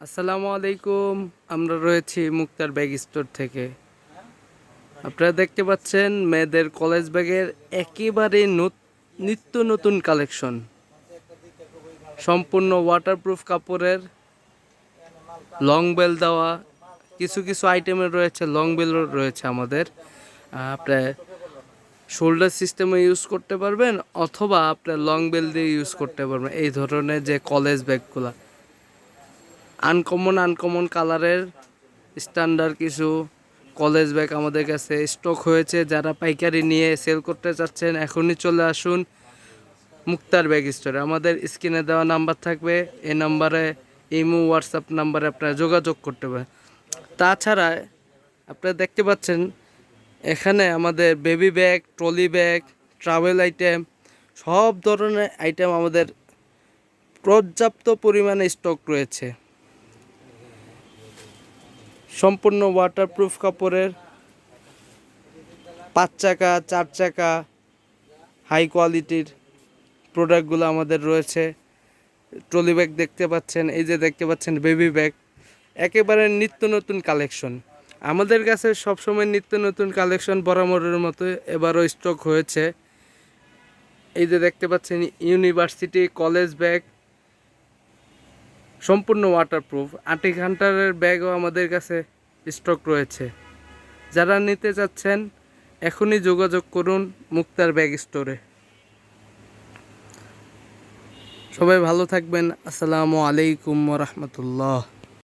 আসসালামু আলাইকুম। আমরা রয়েছি মুক্তার ব্যাগ স্টোর থেকে। আপনারা দেখতে পাচ্ছেন মেয়েদের কলেজ ব্যাগের একেবারে নত- নিত্য নতুন কালেকশন। সম্পূর্ণ ওয়াটারপ্রুফ কাপড়ের লং বেল দেওয়া, কিছু কিছু আইটেমের রয়েছে লং বেল রয়েছে আমাদের। আপনার শোল্ডার সিস্টেমে ইউজ করতে পারবেন, অথবা আপনার লং বেল দিয়ে ইউজ করতে পারবেন। এই ধরনের যে কলেজ ব্যাগগুলা আনকমন আনকমন কালারের স্ট্যান্ডার্ড কিছু কলেজ ব্যাগ আমাদের কাছে স্টক হয়েছে। যারা পাইকারি নিয়ে সেল করতে চাচ্ছেন, এখনই চলে আসুন মুক্তার ব্যাগ স্টোরে আমাদের স্ক্রিনে দেওয়া নাম্বার থাকবে। এই নাম্বারে ইমো হোয়াটসঅ্যাপ নাম্বারে আপনারা যোগাযোগ করতে পারেন। তাছাড়া আপনারা দেখতে পাচ্ছেন, এখানে আমাদের baby bag trolley bag travel item সব ধরনের আইটেম আমাদের পর্যাপ্ত পরিমাণে স্টক রয়েছে। সম্পূর্ণ ওয়াটারপ্রুফ কাপড়ের পাঁচ চাকা, চার চাকা হাই কোয়ালিটির প্রোডাক্টগুলো আমাদের রয়েছে। ট্রলি ব্যাগ দেখতে পাচ্ছেন, এই যে দেখতে পাচ্ছেন বেবি ব্যাগ একেবারে নিত্য নতুন কালেকশন আমাদের কাছে সবসময় নিত্য নতুন কালেকশন বরাবরের মতো এবারও স্টক হয়েছে। এই যে দেখতে পাচ্ছেন ইউনিভার্সিটি কলেজ ব্যাগ সম্পূর্ণ ওয়াটারপ্রুফ আটি ঘন্টারের ব্যাগও আমাদের কাছে স্টক রয়েছে। যারা নিতে চাচ্ছেন, এখনই যোগাযোগ করুন মুক্তার ব্যাগ স্টোরে সবাই ভালো থাকবেন। আসসালামু আলাইকুম রহমতুল্লাহ।